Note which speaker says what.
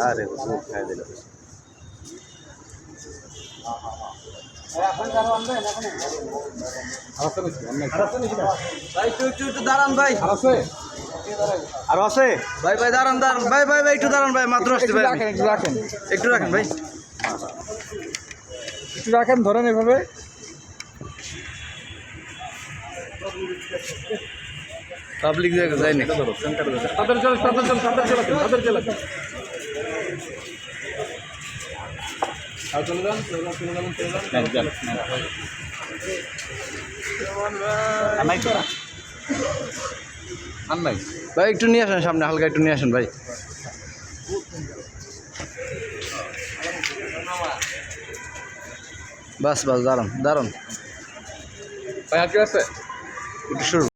Speaker 1: আরে ওষুধ খাই দিল। আর আছে?
Speaker 2: ভাই ভাই দাঁড়ান দাঁড়ান। ভাই ভাই ভাই একটু দাঁড়ান ভাই মাত্র আসতে ভাই। আমি।
Speaker 3: একটু রাখেন।
Speaker 2: একটু রাখেন ভাই।
Speaker 3: একটু রাখেন ধরেন এভাবে।
Speaker 2: পাবলিক জায়গা যায়নি।
Speaker 3: চলে চলে চলে চলে
Speaker 2: ভাই একটু নিয়ে আসেন সামনে হালকা একটু নিয়ে আসেন ভাই। বাস বাস দাঁড়ান দাঁড়ান।
Speaker 3: ভাই আর কি আছে?
Speaker 2: একটু শুরু।